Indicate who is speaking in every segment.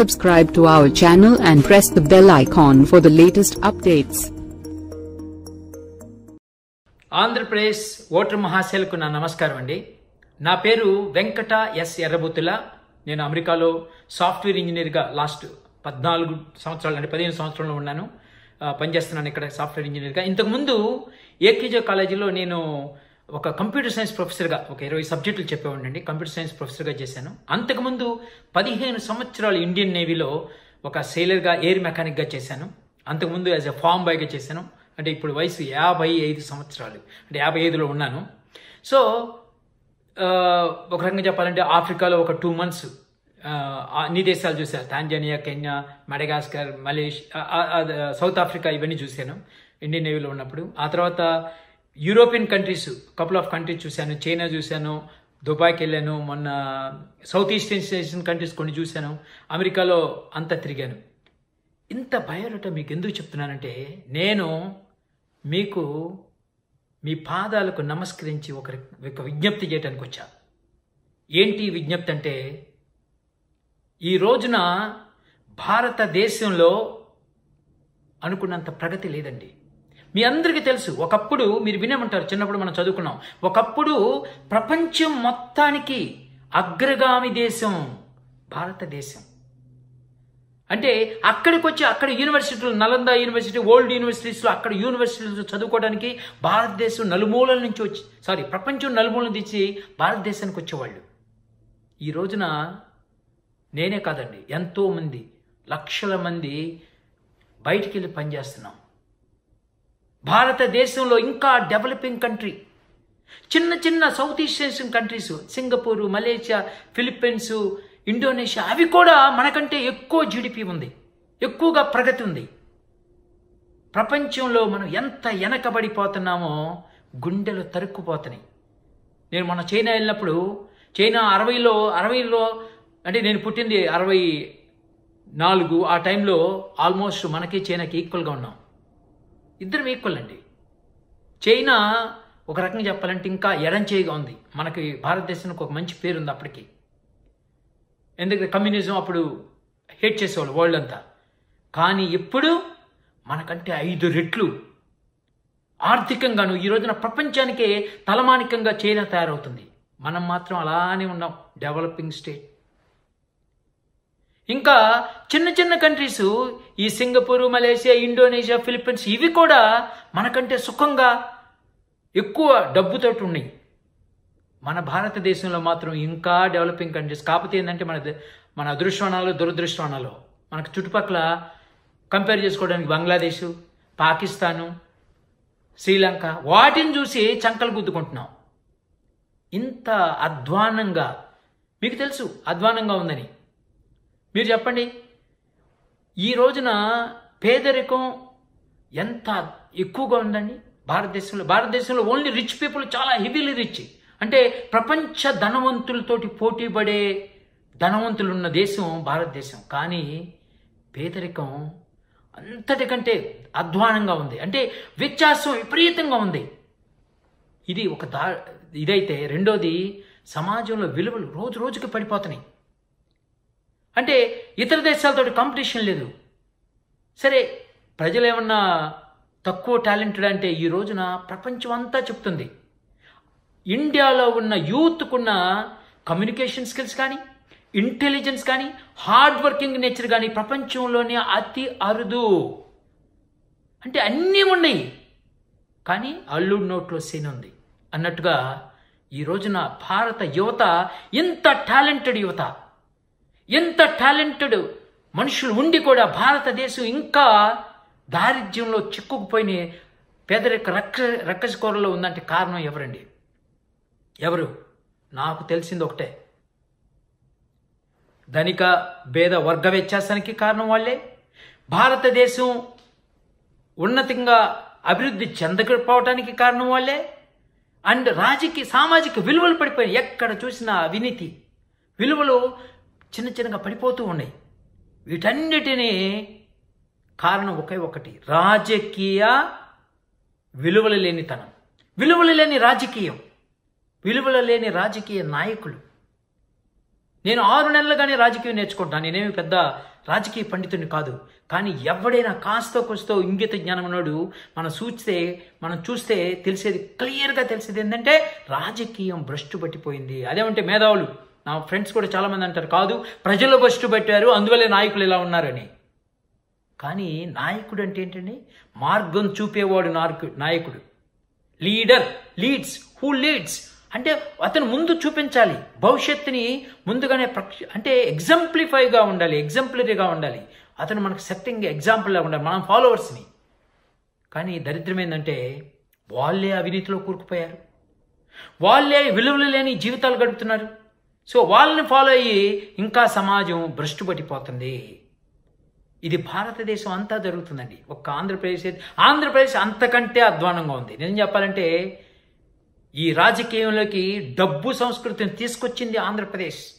Speaker 1: subscribe to our channel and press the bell icon for the latest updates.
Speaker 2: Andhra Pradesh voter మహాశైలకు నా నమస్కారం అండి. నా పేరు Venkata yes ఎర్రబుతుల. నేను అమెరికాలో సాఫ్ట్వేర్ ఇంజనీర్గా లాస్ట్ పద్నాలుగు సంవత్సరాలు అంటే పదిహేను సంవత్సరాలు ఉన్నాను. పనిచేస్తున్నాను ఇక్కడ సాఫ్ట్వేర్ ఇంజనీర్గా. ఇంతకుముందు ఏకేజో కాలేజీలో నేను ఒక కంప్యూటర్ సైన్స్ ప్రొఫెసర్గా ఒక ఇరవై సబ్జెక్టులు చెప్పేవాడిని కంప్యూటర్ సైన్స్ ప్రొఫెసర్గా చేశాను. అంతకుముందు పదిహేను సంవత్సరాలు ఇండియన్ నేవీలో ఒక సేలర్గా ఎయిర్ మెకానిక్గా చేశాను. అంతకుముందు యాజ్ ఎ ఫామ్ బాయ్గా చేశాను. అంటే ఇప్పుడు వయసు యాభై ఐదు సంవత్సరాలు. అంటే యాభై ఐదులో ఉన్నాను. సో ఒక రకంగా చెప్పాలంటే ఆఫ్రికాలో ఒక టూ మంత్స్ అన్ని దేశాలు చూశాను Tanzania Kenya Madagascar Malaysia South Africa ఇవన్నీ చూశాను. ఇండియన్ నేవీలో ఉన్నప్పుడు. ఆ తర్వాత European countries couple of countries చూశాను. చైనా చూశాను. దుబాయ్కి వెళ్ళాను. మొన్న సౌత్ ఈస్ట్ ఏషియన్ కంట్రీస్ కొన్ని చూశాను. అమెరికాలో అంతా తిరిగాను. ఇంత బయోడేటా మీకు ఎందుకు చెప్తున్నానంటే నేను మీకు మీ పాదాలకు నమస్కరించి ఒక ఒక విజ్ఞప్తి చేయడానికి వచ్చా. ఏంటి విజ్ఞప్తి అంటే ఈ రోజున భారతదేశంలో అనుకున్నంత ప్రగతి లేదండి. మీ అందరికీ తెలుసు ఒకప్పుడు మీరు వినేమంటారు చిన్నప్పుడు మనం చదువుకున్నాం. ఒకప్పుడు ప్రపంచం మొత్తానికి అగ్రగామి దేశం భారతదేశం. అంటే అక్కడికి వచ్చి అక్కడ యూనివర్సిటీలు నలంద యూనివర్సిటీ ఓల్డ్ యూనివర్సిటీస్లో అక్కడ యూనివర్సిటీలు చదువుకోవడానికి భారతదేశం నలుమూలల నుంచి వచ్చి సారీ ప్రపంచం నలుమూలల నుంచి భారతదేశానికి వచ్చేవాళ్ళు. ఈ రోజున నేనే కాదండి ఎంతోమంది లక్షల మంది బయటికి వెళ్ళి పనిచేస్తున్నాం. భారతదేశంలో ఇంకా డెవలపింగ్ కంట్రీ చిన్న చిన్న South East Asian countries Singapore Malaysia Philippines Indonesia అవి కూడా మనకంటే ఎక్కువ జీడిపి ఉంది. ఎక్కువగా ప్రగతి ఉంది. ప్రపంచంలో మనం ఎంత వెనకబడిపోతున్నామో గుండెలు తరుక్కుపోతున్నాయి. నేను మన చైనా వెళ్ళినప్పుడు చైనా అరవైలో అరవైలో అంటే నేను పుట్టింది అరవై నాలుగు ఆ టైంలో ఆల్మోస్ట్ మనకి చైనాకి ఈక్వల్గా ఉన్నాం. ఇద్దరం ఈక్వల్ అండి చైనా ఒక రకంగా చెప్పాలంటే ఇంకా ఎడంచేయిగా ఉంది. మనకి భారతదేశానికి ఒక మంచి పేరు ఉంది అప్పటికి. ఎందుకంటే కమ్యూనిజం అప్పుడు హేట్ చేసేవాళ్ళు వరల్డ్ అంతా. కానీ ఇప్పుడు మనకంటే ఐదు రెట్లు ఆర్థికంగాను ఈ రోజున ప్రపంచానికే తలమానికంగా చైనా తయారవుతుంది. మనం మాత్రం అలానే ఉన్నాం. Developing state. ఇంకా చిన్న చిన్న కంట్రీస్ ఈ సింగపూర్ మలేషియా ఇండోనేషియా ఫిలిప్పీన్స్ ఇవి కూడా మనకంటే సుఖంగా ఎక్కువ డబ్బుతోటి ఉన్నాయి. మన భారతదేశంలో మాత్రం ఇంకా డెవలపింగ్ కంట్రీస్. కాకపోతే ఏంటంటే మన మన అదృష్టవనాలు దురదృష్టవనాలు. మనకు చుట్టుపక్కల కంపేర్ చేసుకోవడానికి బంగ్లాదేశ్ పాకిస్తాను శ్రీలంక వాటిని చూసి చంకలు గుద్దుకుంటున్నాం. ఇంత అధ్వానంగా మీకు తెలుసు అధ్వానంగా ఉందని. మీరు చెప్పండి. ఈ రోజున పేదరికం ఎంత ఎక్కువగా ఉందండి? భారతదేశంలో భారతదేశంలో ఓన్లీ రిచ్ పీపుల్ చాలా హెవీలీ రిచ్ అంటే ప్రపంచ ధనవంతులతోటి పోటీ పడే ధనవంతులు ఉన్న దేశం భారతదేశం. కానీ పేదరికం అంతటికంటే అధ్వానంగా ఉంది. అంటే వ్యత్యాసం విపరీతంగా ఉంది. ఇది ఒక దా ఇదైతే రెండోది సమాజంలో విలువలు రోజు రోజుకి పడిపోతున్నాయి. అంటే ఇతర దేశాలతో కాంపిటీషన్ లేదు. సరే ప్రజలు ఏమన్నా తక్కువ టాలెంటెడ్ అంటే ఈ రోజున ప్రపంచం అంతా చెప్తుంది. ఇండియాలో ఉన్న యూత్కున్న కమ్యూనికేషన్ స్కిల్స్ కానీ ఇంటెలిజెన్స్ కానీ హార్డ్ వర్కింగ్ నేచర్ కానీ ప్రపంచంలోనే అతి అరుదు. అంటే అన్నీ ఉన్నాయి. కానీ అల్లుడు నోట్లో సీన్ ఉంది. అన్నట్టుగా ఈ రోజున భారత యువత ఇంత టాలెంటెడ్ యువత ఎంత టాలెంటెడ్ మనుషులు ఉండి కూడా భారతదేశం ఇంకా దారిద్ర్యంలో చిక్కుకుపోయిన పేదరిక రక్ష రక్కసకోరలో ఉందంటే కారణం ఎవరండి? ఎవరు? నాకు తెలిసింది ఒకటే. ధనిక భేద వర్గ వ్యత్యాసానికి కారణం వాళ్ళే. భారతదేశం ఉన్నతంగా అభివృద్ధి చెందకపోవటానికి కారణం వాళ్ళే. అండ్ రాజకీయ సామాజిక విలువలు పడిపోయాయి ఎక్కడ చూసినా అవినీతి. విలువలు చిన్న చిన్నగా పడిపోతూ ఉన్నాయి. వీటన్నిటినీ కారణం ఒకే ఒకటి. రాజకీయ విలువలు లేనితనం విలువలు లేని రాజకీయం. విలువలు లేని రాజకీయ నాయకులు. నేను ఆరు నెలలుగానే రాజకీయం నేర్చుకుంటాను నేనేమి పెద్ద రాజకీయ పండితుడిని కాదు. కానీ ఎవడైనా కాస్తో కొస్తో ఇంగిత జ్ఞానమునోడు మనం చూస్తే మనం చూస్తే తెలిసేది క్లియర్గా తెలిసేది ఏంటంటే రాజకీయం భ్రష్టు పట్టిపోయింది. అదేమంటే మేధావులు. నా ఫ్రెండ్స్ కూడా చాలామంది అంటారు కాదు ప్రజలు ఫస్ట్ పెట్టారు అందువల్లే నాయకులు ఇలా ఉన్నారని. కానీ నాయకుడు అంటే ఏంటండి? మార్గం చూపేవాడు నాయకు నాయకుడు. లీడర్ లీడ్స్ హూ లీడ్స్ అంటే అతను ముందు చూపించాలి. భవిష్యత్తుని ముందుగానే ప్రక్ష అంటే ఎగ్జాంప్లిఫైగా ఉండాలి ఎగ్జాంపులరీగా ఉండాలి. అతను మనకు సెట్టింగ్ ఎగ్జాంపుల్గా ఉండాలి మనం ఫాలోవర్స్ని కానీ దరిద్రం ఏంటంటే వాళ్ళే అవినీతిలో కూరుకుపోయారు. వాళ్ళే విలువలు లేని జీవితాలు గడుపుతున్నారు. సో వాళ్ళని ఫాలో అయ్యి ఇంకా సమాజం భ్రష్టు పట్టిపోతుంది ఇది భారతదేశం అంతా జరుగుతుందండి. ఒక్క ఆంధ్రప్రదేశ్ ఆంధ్రప్రదేశ్ అంతకంటే అధ్వానంగా ఉంది. నేను చెప్పాలంటే ఈ రాజకీయంలోకి డబ్బు సంస్కృతిని తీసుకొచ్చింది ఆంధ్రప్రదేశ్.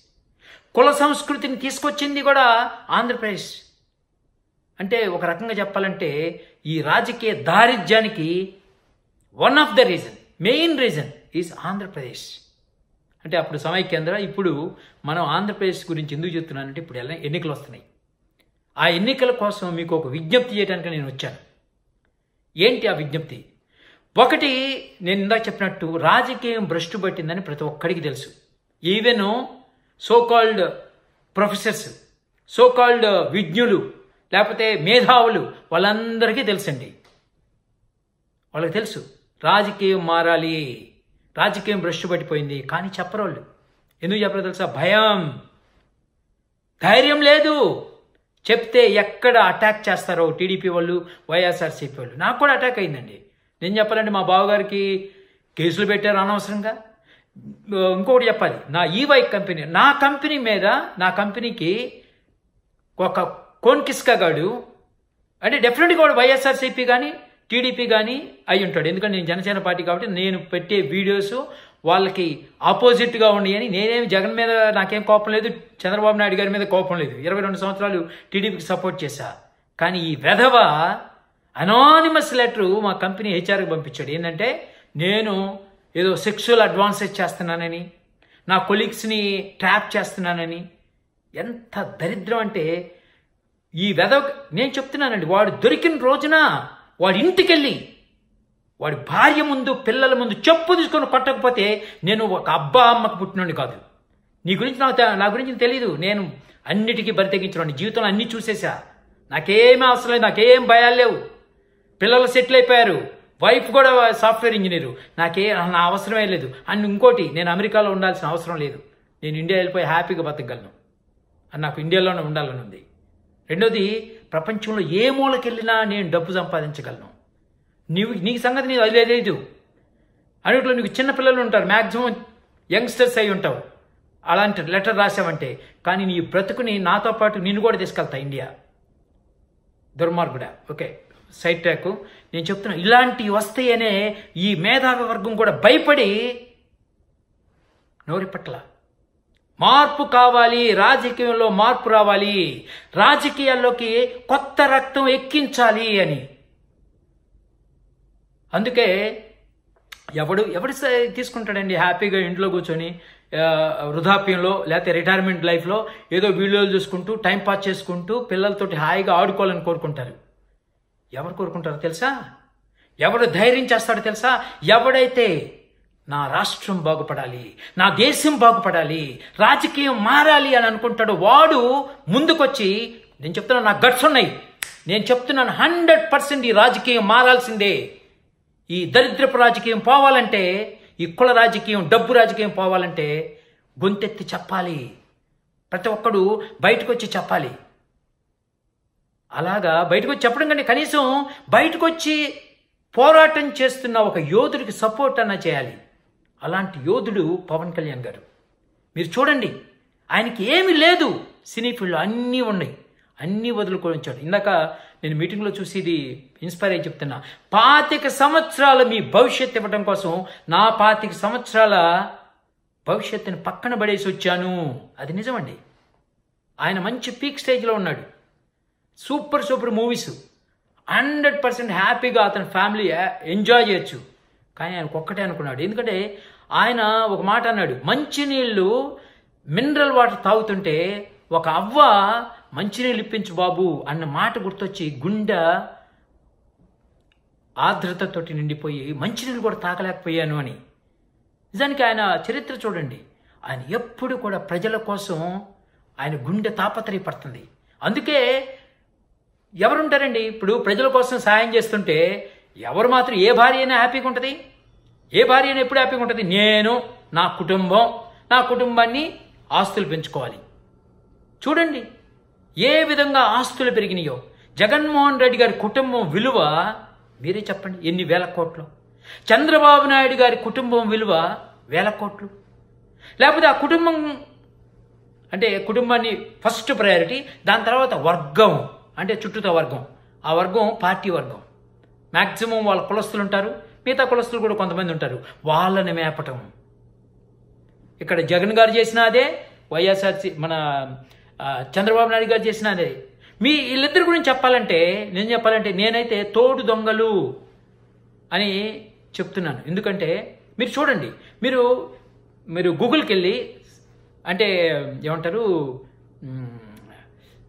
Speaker 2: కుల సంస్కృతిని తీసుకొచ్చింది కూడా ఆంధ్రప్రదేశ్. అంటే ఒక రకంగా చెప్పాలంటే ఈ రాజకీయ దారిద్ర్యానికి one of the reason main reason is Andhra Pradesh. అంటే అప్పుడు సమైక్యాంధ్ర ఇప్పుడు మనం ఆంధ్రప్రదేశ్ గురించి ఎందుకు చెప్తున్నానంటే ఇప్పుడు ఎలా ఎన్నికలు వస్తున్నాయి. ఆ ఎన్నికల కోసం మీకు ఒక విజ్ఞప్తి చేయడానికి నేను వచ్చాను. ఏంటి ఆ విజ్ఞప్తి? ఒకటి నేను ఇందాక చెప్పినట్టు రాజకీయం భ్రష్టు పట్టిందని ప్రతి ఒక్కడికి తెలుసు. Even so called professors so called విజ్ఞులు లేకపోతే మేధావులు వాళ్ళందరికీ తెలుసండి. వాళ్ళకి తెలుసు. రాజకీయం మారాలి. రాజకీయం బ్రష్ పట్టిపోయింది కానీ చెప్పరు వాళ్ళు ఎందుకు చెప్పరో తెలుసా? భయం. ధైర్యం లేదు. చెప్తే ఎక్కడ అటాక్ చేస్తారో టీడీపీ వాళ్ళు వైఎస్ఆర్సీపీ వాళ్ళు. నాకు కూడా అటాక్ అయిందండి. నేను చెప్పాలంటే మా బావగారికి కేసులు పెట్టారు అనవసరంగా. ఇంకొకటి చెప్పాలి. నా ఈవై కంపెనీ నా కంపెనీ మీద నా కంపెనీకి ఒక కోన్కిస్కా గాడు అంటే డెఫినెట్గా వాడు వైఎస్ఆర్సీపీ కానీ టీడీపీ కానీ అయి ఉంటాడు. ఎందుకంటే నేను జనసేన పార్టీ కాబట్టి నేను పెట్టే వీడియోస్ వాళ్ళకి ఆపోజిట్గా ఉన్నాయని నేనేమి జగన్ మీద నాకేం కోపం లేదు చంద్రబాబు నాయుడు గారి మీద కోపం లేదు. ఇరవై రెండు సంవత్సరాలు టీడీపీకి సపోర్ట్ చేశా. కానీ ఈ వెధవ అనానిమస్ లెటర్ మా కంపెనీ హెచ్ఆర్కి పంపించాడు. ఏంటంటే నేను ఏదో సెక్షువల్ అడ్వాన్సెస్ చేస్తున్నానని నా కొలీగ్స్ని ట్రాప్ చేస్తున్నానని. ఎంత దరిద్రం అంటే ఈ వెధవ నేను చెప్తున్నానండి వాడు దొరికిన రోజున వాడి ఇంటికెళ్ళి వాడి భార్య ముందు పిల్లల ముందు చెప్పు తీసుకొని కొట్టకపోతే నేను ఒక అబ్బా అమ్మకు పుట్టినోడిని కాదు. నీ గురించి నాకు తె- నా గురించి తెలియదు నేను అన్నిటికీ బరి జీవితంలో అన్ని చూసేసా నాకేమీ అవసరం లేదు నాకేం భయాలు లేవు. పిల్లలు సెటిల్ అయిపోయారు. వైఫ్ కూడా సాఫ్ట్వేర్ ఇంజనీరు. నాకే నా అవసరమే లేదు. అండ్ ఇంకోటి నేను అమెరికాలో ఉండాల్సిన అవసరం లేదు. నేను ఇండియా వెళ్ళిపోయి హ్యాపీగా బతకగలను. అని నాకు ఇండియాలోనే ఉండాలని ఉంది. రెండోది ప్రపంచంలో ఏ మూలకెళ్ళినా నేను డబ్బు సంపాదించగలను. నీవు నీకు సంగతి నీకు అది లేదు అన్నిట్లో నీకు చిన్నపిల్లలు ఉంటారు మ్యాక్సిమం యంగ్స్టర్స్ అయి ఉంటావు. అలాంటి లెటర్ రాసావంటే కానీ నీ బ్రతుకుని నాతో పాటు నిన్ను కూడా తీసుకెళ్తా ఇండియా. దుర్మార్గుడా. Okay side track. నేను చెప్తున్నా ఇలాంటివి వస్తాయనే ఈ మేధావి వర్గం కూడా భయపడి నోరి పట్ల మార్పు కావాలి రాజకీయంలో మార్పు రావాలి రాజకీయాల్లోకి కొత్త రక్తం ఎక్కించాలి అని. అందుకే ఎవడు ఎవడు తీసుకుంటాడండి హ్యాపీగా ఇంట్లో కూర్చొని వృధాప్యంలో లేకపోతే రిటైర్మెంట్ లైఫ్లో ఏదో వీడియోలు చూసుకుంటూ టైం పాస్ చేసుకుంటూ పిల్లలతోటి హాయిగా ఆడుకోవాలని కోరుకుంటారు. ఎవరు కోరుకుంటారో తెలుసా? ఎవడు ధైర్యం చేస్తాడో తెలుసా? ఎవడైతే నా రాష్ట్రం బాగుపడాలి నా దేశం బాగుపడాలి రాజకీయం మారాలి అని అనుకుంటాడు వాడు ముందుకొచ్చి నేను చెప్తున్నాను నా గట్స్ ఉన్నాయి. నేను చెప్తున్నాను హండ్రెడ్ పర్సెంట్ ఈ రాజకీయం మారాల్సిందే. ఈ దరిద్రపు రాజకీయం పోవాలంటే ఈ కుల రాజకీయం డబ్బు రాజకీయం పోవాలంటే గొంతెత్తి చెప్పాలి. ప్రతి ఒక్కడు బయటకు వచ్చి చెప్పాలి. అలాగా బయటకు వచ్చి చెప్పడం కంటే కనీసం బయటకు వచ్చి పోరాటం చేస్తున్న ఒక యోధుడికి సపోర్ట్ అన్న చేయాలి. అలాంటి యోధుడు పవన్ కళ్యాణ్ గారు. మీరు చూడండి ఆయనకి ఏమీ లేదు. సినీ ఫీల్డ్లో అన్నీ ఉన్నాయి. అన్నీ వదులుకొని వచ్చాడు. ఇందాక నేను మీటింగ్లో చూసి ఇది ఇన్స్పైర్ అయ్యి చెప్తున్నా. పాతిక సంవత్సరాల మీ భవిష్యత్ ఇవ్వడం కోసం నా పాతిక సంవత్సరాల భవిష్యత్తుని పక్కన పడేసి వచ్చాను. అది నిజమండి. ఆయన మంచి పీక్ స్టేజ్లో ఉన్నాడు. Super super movies. Hundred percent హ్యాపీగా అతని ఫ్యామిలీ ఎంజాయ్ చేయొచ్చు. కానీ ఆయన ఒక్కటే అనుకున్నాడు. ఎందుకంటే ఆయన ఒక మాట అన్నాడు మంచినీళ్ళు మినరల్ వాటర్ తాగుతుంటే ఒక అవ్వ మంచినీళ్ళు ఇప్పించు బాబు అన్న మాట గుర్తొచ్చి గుండె ఆర్ద్రతతోటి నిండిపోయి మంచినీళ్ళు కూడా తాగలేకపోయాను అని. నిజానికి ఆయన చరిత్ర చూడండి. ఆయన ఎప్పుడు కూడా ప్రజల కోసం ఆయన గుండె తాపత్రయపడుతుంది. అందుకే ఎవరుంటారండి? ఇప్పుడు ప్రజల కోసం సాయం చేస్తుంటే ఎవరు మాత్రం ఏ భార్య అయినా హ్యాపీగా ఉంటుంది? ఏ భార్య అయినా ఎప్పుడు హ్యాపీగా ఉంటుంది? నేను నా కుటుంబం నా కుటుంబాన్ని ఆస్తులు పెంచుకోవాలి. చూడండి ఏ విధంగా ఆస్తులు పెరిగినాయో. జగన్మోహన్ రెడ్డి గారి కుటుంబం విలువ మీరే చెప్పండి ఎన్ని వేల కోట్లు? చంద్రబాబు నాయుడు గారి కుటుంబం విలువ వేల కోట్లు? లేకపోతే ఆ కుటుంబం అంటే కుటుంబాన్ని ఫస్ట్ ప్రయారిటీ దాని తర్వాత వర్గం అంటే చుట్టూతో వర్గం. ఆ వర్గం పార్టీ వర్గం. మ్యాక్సిమం వాళ్ళ కులస్తులు ఉంటారు. మిగతా కులస్తులు కూడా కొంతమంది ఉంటారు. వాళ్ళని మేపటం. ఇక్కడ జగన్ గారు చేసిన అదే వైఎస్ఆర్సీ మన చంద్రబాబు నాయుడు గారు చేసిన అదే. మీ వీళ్ళిద్దరి గురించి చెప్పాలంటే నేను చెప్పాలంటే నేనైతే తోడు దొంగలు అని చెప్తున్నాను. ఎందుకంటే మీరు చూడండి. మీరు మీరు గూగుల్కి వెళ్ళి అంటే ఏమంటారు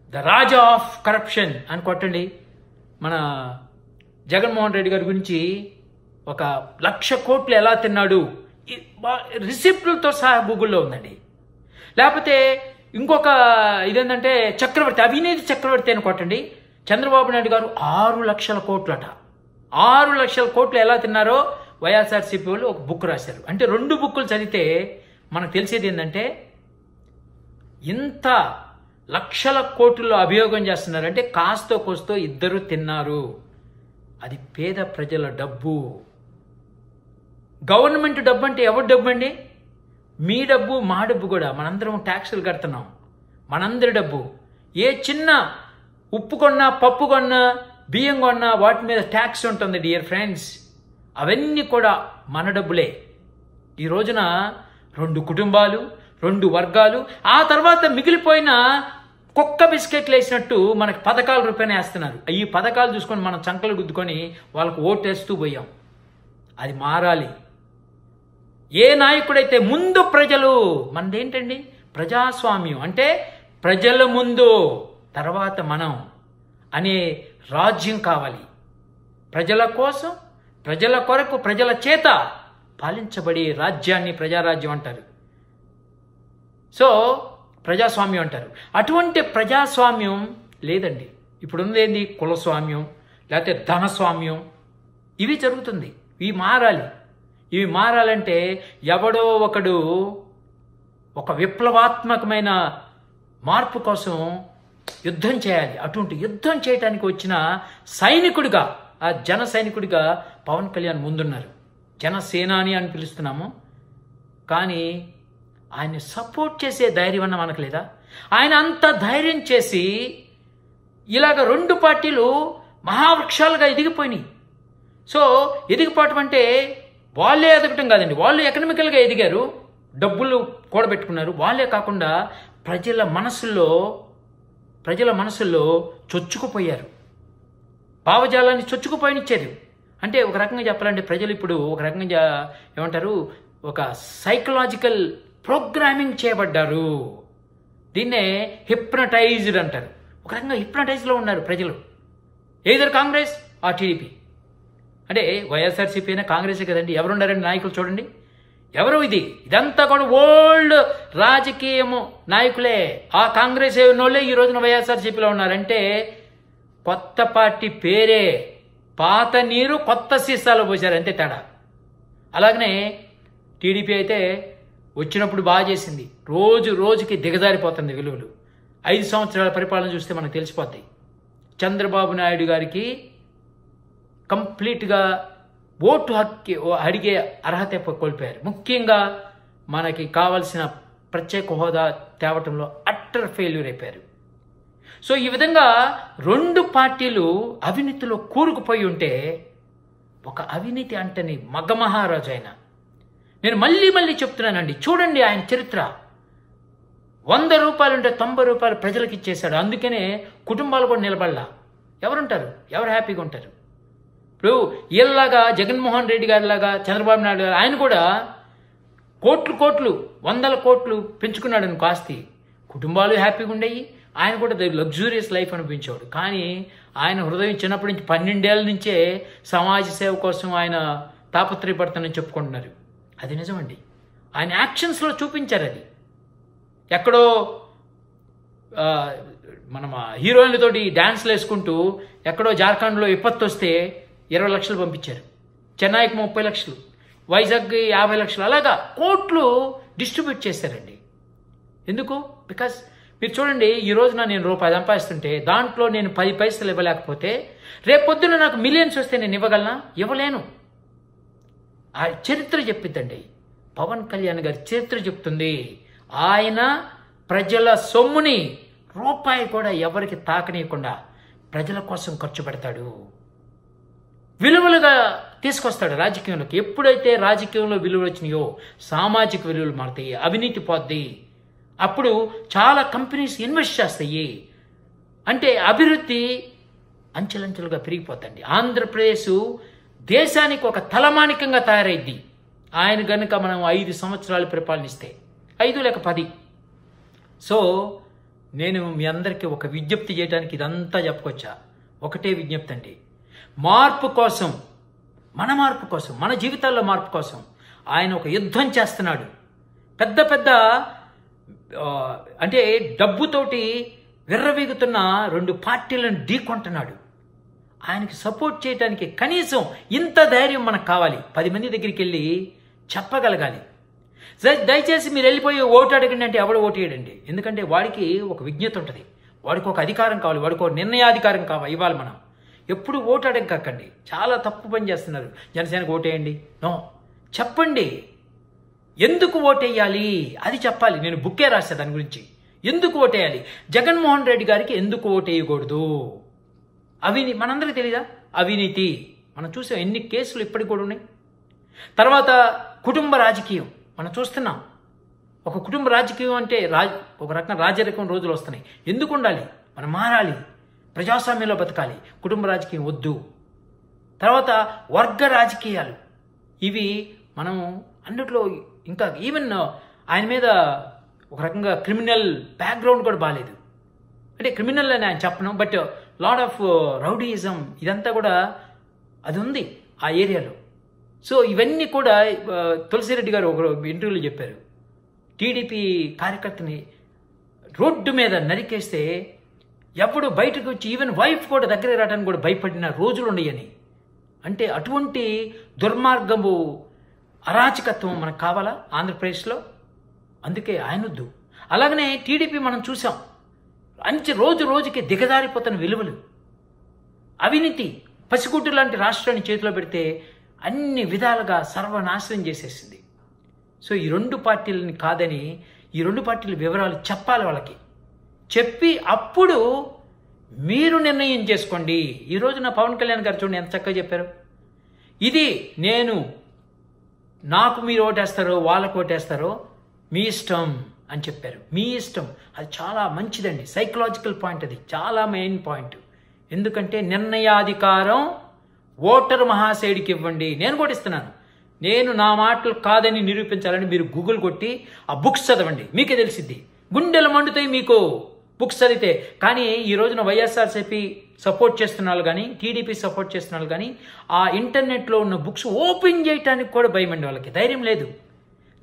Speaker 2: ద రాజా ఆఫ్ కరప్షన్ అని కొట్టండి. మన జగన్మోహన్ రెడ్డి గారి గురించి ఒక లక్ష కోట్లు ఎలా తిన్నాడు? ఈ- రిసిప్ట్లతో సహా గూగుల్లో ఉందండి. లేకపోతే ఇంకొక ఇదేంటంటే చక్రవర్తి అవినీతి చక్రవర్తి అని కొట్టండి. చంద్రబాబు నాయుడు గారు ఆరు లక్షల కోట్లట. ఆరు లక్షల కోట్లు ఎలా తిన్నారో వైఎస్ఆర్సీపీ వాళ్ళు ఒక బుక్ రాశారు. అంటే రెండు బుక్కులు చదివితే మనకు తెలిసేది ఏంటంటే ఇంత లక్షల కోట్లలో అభియోగం చేస్తున్నారంటే కాస్తో కోస్తో ఇద్దరు తిన్నారు. అది పేద ప్రజల డబ్బు. గవర్నమెంట్ డబ్బు అంటే ఎవరి డబ్బు అండి మీ డబ్బు మా డబ్బు కూడా. మనందరం ట్యాక్సులు కడుతున్నాం. మనందరి డబ్బు. ఏ చిన్న ఉప్పు కొన్నా పప్పు కొన్నా బియ్యం కొన్నా వాటి మీద ట్యాక్స్ ఉంటుంది డియర్ ఫ్రెండ్స్ అవన్నీ కూడా మన డబ్బులే. ఈ రోజున రెండు కుటుంబాలు రెండు వర్గాలు ఆ తర్వాత మిగిలిపోయిన కుక్క బిస్కెట్లు వేసినట్టు మనకు పథకాల రూపాయన వేస్తున్నారు. ఈ పథకాలు చూసుకొని మనం చంకలు గుద్దుకొని వాళ్ళకు ఓటేస్తూ పోయాం. అది మారాలి. ఏ నాయకుడైతే ముందు ప్రజలు మనదేంటండి? ప్రజాస్వామ్యం. అంటే ప్రజల ముందు తర్వాత మనం అనే రాజ్యం కావాలి. ప్రజల కోసం ప్రజల కొరకు ప్రజల చేత పాలించబడే రాజ్యాన్ని ప్రజారాజ్యం అంటారు. సో ప్రజాస్వామ్యం అంటారు. అటువంటి ప్రజాస్వామ్యం లేదండి. ఇప్పుడు కులస్వామ్యం లేకపోతే ధనస్వామ్యం. ఇవి జరుగుతుంది. ఇవి మారాలి. ఇవి మారాలంటే ఎవడో ఒకడు ఒక విప్లవాత్మకమైన మార్పు కోసం యుద్ధం చేయాలి. అటువంటి యుద్ధం చేయడానికి వచ్చిన సైనికుడిగా ఆ జన సైనికుడిగా పవన్ కళ్యాణ్ ముందున్నారు. జనసేనాని అని పిలుస్తున్నాము. కానీ ఆయన్ని సపోర్ట్ చేసే ధైర్యం అన్న మనకు లేదా? ఆయన అంత ధైర్యం చేసి ఇలాగ రెండు పార్టీలు మహావృక్షాలుగా ఎదిగిపోయినాయి. సో ఎదిగిపోవటం అంటే వాళ్ళే ఎదగటం కాదండి. వాళ్ళు ఎకనామికల్గా ఎదిగారు డబ్బులు కూడబెట్టుకున్నారు. వాళ్ళే కాకుండా ప్రజల మనసుల్లో ప్రజల మనసుల్లో చొచ్చుకుపోయారు. భావజాలాన్ని చొచ్చుకుపోయినిచ్చారు అంటే ఒక రకంగా చెప్పాలంటే ప్రజలు ఇప్పుడు ఒక రకంగా ఏమంటారు? ఒక సైకలాజికల్ ప్రోగ్రామింగ్ చేయబడ్డారు. దీన్నే హిప్నటైజ్డ్ అంటారు. ఒక రకంగా హిప్నటైజ్లో ఉన్నారు ప్రజలు. Either Congress? ఆ టీడీపీ. అంటే వైఎస్ఆర్సీపీ అయినా కాంగ్రెసే కదండి. ఎవరున్నారండి నాయకులు చూడండి. ఎవరు ఇది? ఇదంతా కూడా ఓల్డ్ రాజకీయము నాయకులే. ఆ కాంగ్రెస్ వాళ్ళే ఈ రోజున వైఎస్ఆర్సీపీలో ఉన్నారంటే కొత్త పార్టీ పేరే. పాత నీరు కొత్త సీసాలో పోశారు. అంతే తేడా. అలాగనే టీడీపీ అయితే వచ్చినప్పుడు బాగా చేసింది. రోజు రోజుకి దిగజారిపోతుంది విలువలు. ఐదు సంవత్సరాల పరిపాలన చూస్తే మనకు తెలిసిపోతాయి. చంద్రబాబు నాయుడు గారికి కంప్లీట్గా ఓటు హక్కి అడిగే అర్హత కోల్పోయారు. ముఖ్యంగా మనకి కావలసిన ప్రత్యేక హోదా తేవటంలో అట్టర్ ఫెయిల్యూర్ అయిపోయారు. సో ఈ విధంగా రెండు పార్టీలు అవినీతిలో కూరుకుపోయి ఉంటే ఒక అవినీతి అంటని మగ మహారాజు నేను మళ్ళీ మళ్ళీ చెప్తున్నానండి. చూడండి ఆయన చరిత్ర. వంద రూపాయలు ఉంటే తొంభై రూపాయలు ప్రజలకు ఇచ్చేశాడు. అందుకనే కుటుంబాలు కూడా నిలబడలా. ఎవరుంటారు? ఎవరు హ్యాపీగా ఉంటారు? ఇప్పుడు వీళ్ళలాగా జగన్మోహన్ రెడ్డి గారిలాగా చంద్రబాబు నాయుడు గారు ఆయన కూడా కోట్లు కోట్లు వందల కోట్లు పెంచుకున్నాడు అనుకో ఆస్తి. కుటుంబాలు హ్యాపీగా ఉండేవి ఆయన కూడా లగ్జూరియస్ లైఫ్ అనిపించేవాడు కానీ ఆయన హృదయం చిన్నప్పటి నుంచి పన్నెండేళ్ళ నుంచే సమాజ సేవ కోసం ఆయన తాపత్రయపడతానని చెప్పుకుంటున్నారు. అది నిజమండి. ఆయన యాక్షన్స్లో చూపించారు అది. ఎక్కడో మనం హీరోయిన్లతోటి డ్యాన్స్లు వేసుకుంటూ ఎక్కడో జార్ఖండ్లో విపత్తు వస్తే ఇరవై లక్షలు పంపించారు. చెన్నైకి ముప్పై లక్షలు వైజాగ్కి యాభై లక్షలు అలాగా కోట్లు డిస్ట్రిబ్యూట్ చేశారండి. ఎందుకు? బికాస్ మీరు చూడండి ఈ రోజున నేను రూపాయి సంపాదిస్తుంటే దాంట్లో నేను పది పైసలు ఇవ్వలేకపోతే రేపొద్దున నాకు మిలియన్స్ వస్తే నేను ఇవ్వగలనా? ఇవ్వలేను. ఆ చరిత్ర చెప్పిద్దండి. పవన్ కళ్యాణ్ గారి చరిత్ర చెప్తుంది. ఆయన ప్రజల సొమ్ముని రూపాయి కూడా ఎవరికి తాకనీయకుండా ప్రజల కోసం ఖర్చు పెడతాడు. విలువలుగా తీసుకొస్తాడు రాజకీయంలోకి. ఎప్పుడైతే రాజకీయంలో విలువలు వచ్చినాయో సామాజిక విలువలు మారుతాయి అవినీతి పోద్ది. అప్పుడు చాలా కంపెనీస్ ఇన్వెస్ట్ చేస్తాయి. అంటే అభివృద్ధి అంచెలంచెలుగా పెరిగిపోతండి ఆంధ్రప్రదేశ్ దేశానికి ఒక తలమానికంగా తయారైద్ది. ఆయన గనుక మనం ఐదు సంవత్సరాలు పరిపాలనిస్తే ఐదు లేక పది. సో నేను మీ అందరికీ ఒక విజ్ఞప్తి చేయడానికి ఇదంతా చెప్పుకొచ్చా. ఒకటే విజ్ఞప్తి అండి. మార్పు కోసం మన మార్పు కోసం మన జీవితాల్లో మార్పు కోసం ఆయన ఒక యుద్ధం చేస్తున్నాడు. పెద్ద పెద్ద అంటే డబ్బుతోటి విర్రవీగుతున్న రెండు పార్టీలను ఢీకొంటున్నాడు. ఆయనకి సపోర్ట్ చేయడానికి కనీసం ఇంత ధైర్యం మనకు కావాలి. పది మంది దగ్గరికి వెళ్ళి చెప్పగలగాలి. సరే, దయచేసి మీరు వెళ్ళిపోయి ఓటు అడగండి అంటే ఎవడు ఓటు వేయడండి. ఎందుకంటే వాడికి ఒక విజ్ఞత ఉంటుంది. వాడికి ఒక అధికారం కావాలి. వాడికి ఒక నిర్ణయాధికారం కావాలి ఇవ్వాలి మనం. ఎప్పుడు ఓటు అడగకండి చాలా తప్పు పని చేస్తున్నారు. జనసేనకు ఓటేయండి నో. చెప్పండి. ఎందుకు ఓటేయాలి అది చెప్పాలి. నేను బుక్కే రాశా దాని గురించి. ఎందుకు ఓటేయాలి జగన్మోహన్ రెడ్డి గారికి ఎందుకు ఓటేయకూడదు అవినీ మనందరికీ తెలీదా? అవినీతి. మనం చూసాం ఎన్ని కేసులు ఇప్పటికి కూడా ఉన్నాయి. తర్వాత కుటుంబ రాజకీయం. మనం చూస్తున్నాం. ఒక కుటుంబ రాజకీయం అంటే రాజ ఒక రకం రాజరికం రోజులు వస్తున్నాయి. ఎందుకు ఉండాలి? మనం మారాలి. ప్రజాస్వామ్యంలో బతకాలి. కుటుంబ రాజకీయం వద్దు. తర్వాత వర్గ రాజకీయాలు. ఇవి మనం అన్నిట్లో ఇంకా ఈవెన్ ఆయన మీద ఒక రకంగా క్రిమినల్ బ్యాక్గ్రౌండ్ కూడా బాగాలేదు అంటే క్రిమినల్ అని ఆయన చెప్పను బట్ లాడ్ ఆఫ్ రౌడీయిజం ఇదంతా కూడా అది ఉంది ఆ ఏరియాలో. సో ఇవన్నీ కూడా uh, తులసిరెడ్డి గారు ఒక ఇంటర్వ్యూలో చెప్పారు. టీడీపీ కార్యకర్తని రోడ్డు మీద నరికేస్తే ఎప్పుడు బయటకు వచ్చి ఈవెన్ వైఫ్ కూడా దగ్గర రావడానికి కూడా భయపడిన రోజులు ఉన్నాయని. అంటే అటువంటి దుర్మార్గము అరాచకత్వం మనకు కావాలా ఆంధ్రప్రదేశ్లో? అందుకే ఆయనొద్దు. అలాగనే టీడీపీ మనం చూసాం. అంచి రోజు రోజుకి దిగజారిపోతున్న విలువలు. అవినీతి పసిగుడ్డు లాంటి రాష్ట్రాన్ని చేతిలో పెడితే అన్ని విధాలుగా సర్వనాశనం చేసేసింది. సో ఈ రెండు పార్టీలని కాదని ఈ రెండు పార్టీల వివరాలు చెప్పాలి వాళ్ళకి. చెప్పి అప్పుడు మీరు నిర్ణయం చేసుకోండి. ఈ రోజు నా పవన్ కళ్యాణ్ గారు చూడండి ఎంత చక్కగా చెప్పారు. ఇది నేను నాకు మీరు ఓటేస్తారో వాళ్ళకు ఓటేస్తారో మీ ఇష్టం. అని చెప్పారు. మీ ఇష్టం. అది చాలా మంచిదండి. సైకలాజికల్ పాయింట్ అది. చాలా మెయిన్ పాయింట్ ఎందుకంటే నిర్ణయాధికారం ఓటర్ మహాశయుడికి ఇవ్వండి. నేను కూడా ఇస్తున్నాను. నేను నా మాటలు కాదని నిరూపించాలని మీరు గూగుల్ కొట్టి ఆ బుక్స్ చదవండి. మీకే తెలిసిద్ది. గుండెలు మండుతాయి మీకు. బుక్స్ చదివితే. కానీ ఈ రోజున వైఎస్ఆర్సీపీ సపోర్ట్ చేస్తున్నారు కానీ టీడీపీ సపోర్ట్ చేస్తున్నారు కానీ ఆ ఇంటర్నెట్లో ఉన్న బుక్స్ ఓపెన్ చేయడానికి కూడా భయం అండి వాళ్ళకి. ధైర్యం లేదు.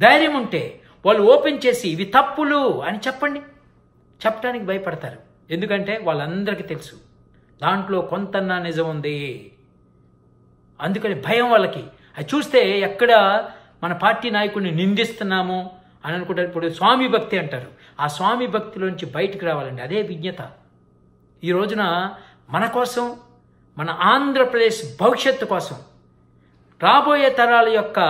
Speaker 2: ధైర్యం ఉంటే వాళ్ళు ఓపెన్ చేసి ఇవి తప్పులు అని చెప్పండి. చెప్పడానికి భయపడతారు. ఎందుకంటే వాళ్ళందరికీ తెలుసు దాంట్లో కొంతన్నా నిజం ఉంది. అందుకని భయం వాళ్ళకి. అది చూస్తే ఎక్కడ మన పార్టీ నాయకుడిని నిందిస్తున్నాము అని అనుకుంటారు. ఇప్పుడు స్వామి భక్తి అంటారు. ఆ స్వామి భక్తిలోంచి బయటకు రావాలండి. అదే విజ్ఞత. ఈ రోజున మన కోసం మన ఆంధ్రప్రదేశ్ భవిష్యత్తు కోసం రాబోయే తరాల యొక్క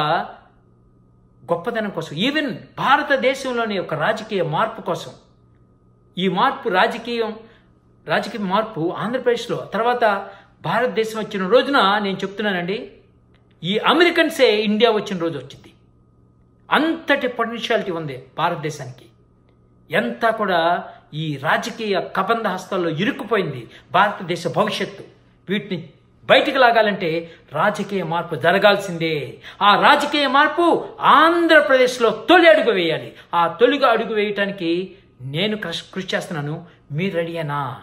Speaker 2: గొప్పదనం కోసం ఈవెన్ భారతదేశంలోని ఒక రాజకీయ మార్పు కోసం. ఈ మార్పు రాజకీయం రాజకీయ మార్పు ఆంధ్రప్రదేశ్లో తర్వాత భారతదేశం వచ్చిన రోజున నేను చెప్తున్నానండి ఈ అమెరికన్సే ఇండియా వచ్చిన రోజు వచ్చింది. అంతటి పొటెన్షియాలిటీ ఉంది భారతదేశానికి. ఎంత కూడా ఈ రాజకీయ కబంధ హస్తాల్లో ఇరుక్కుపోయింది భారతదేశ భవిష్యత్తు. వీటిని బయటికి లాగాలంటే రాజకీయ మార్పు జరగాల్సిందే. ఆ రాజకీయ మార్పు ఆంధ్రప్రదేశ్లో తొలి అడుగు వేయాలి. ఆ తొలిగా అడుగు వేయటానికి నేను కృషి కృషి చేస్తున్నాను. మీరు రెడీయేనా?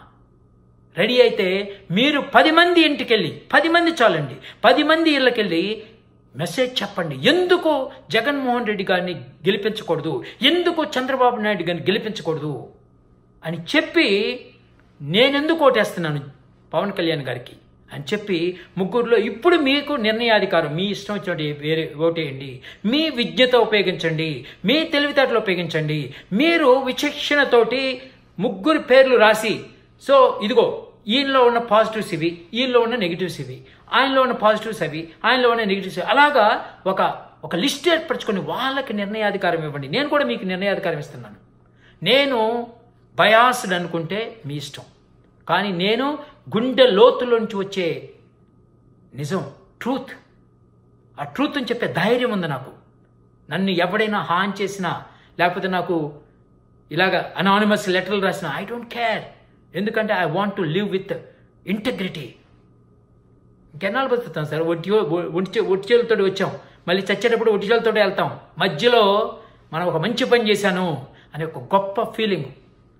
Speaker 2: రెడీ అయితే మీరు పది మంది ఇంటికెళ్ళి పది మంది చాలండి. పది మంది ఇళ్ళకెళ్ళి మెసేజ్ చెప్పండి. ఎందుకు జగన్మోహన్ రెడ్డి గారిని గెలిపించకూడదు? ఎందుకు చంద్రబాబు నాయుడు గారిని గెలిపించకూడదు? అని చెప్పి నేనెందుకు ఓటేస్తున్నాను పవన్ కళ్యాణ్ గారికి? అని చెప్పి ముగ్గురులో ఇప్పుడు మీకు నిర్ణయాధికారం మీ ఇష్టం వచ్చినట్టు వేరే ఓటేయండి. మీ విద్యతో ఉపయోగించండి. మీ తెలివితేటలు ఉపయోగించండి. మీరు విచక్షణతోటి ముగ్గురు పేర్లు రాసి సో ఇదిగో ఈయనలో ఉన్న పాజిటివ్స్ ఇవి ఈయనలో ఉన్న నెగిటివ్స్ ఇవి ఆయనలో ఉన్న పాజిటివ్స్ అవి ఆయనలో ఉన్న నెగిటివ్స్ అలాగా ఒక ఒక లిస్ట్ ఏర్పరచుకొని వాళ్ళకి నిర్ణయాధికారం ఇవ్వండి. నేను కూడా మీకు నిర్ణయాధికారం ఇస్తున్నాను. నేను బయాస్డ్ అనుకుంటే మీ ఇష్టం. కానీ నేను గుండె లోతులోంచి వచ్చే నిజం ట్రూత్. ఆ ట్రూత్ అని చెప్పే ధైర్యం ఉంది నాకు. నన్ను ఎవడైనా హాన్ చేసినా లేకపోతే నాకు ఇలాగ అనానిమస్ లెటర్లు రాసినా ఐ డోంట్ కేర్ ఎందుకంటే I want to live with integrity ఇంకెన్నాళ్ళు బతుకుతాం సార్? ఒట్టి ఒంటి ఒట్టి వచ్చాం. మళ్ళీ చచ్చేటప్పుడు ఒట్టిచేలతో వెళ్తాం. మధ్యలో మనం ఒక మంచి పని చేశాను అనే ఒక గొప్ప ఫీలింగ్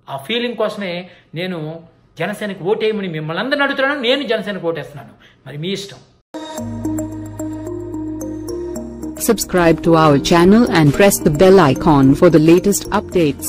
Speaker 2: ఆ ఫీలింగ్ కోసమే నేను జనసేనకి ఓటేయమని మిమ్మల్ని అందరిని అడుగుతున్నాను నేను జనసేనకు ఓటేస్తున్నాను మరి మీ ఇష్టం
Speaker 1: Subscribe to our channel and press the bell icon for the latest updates.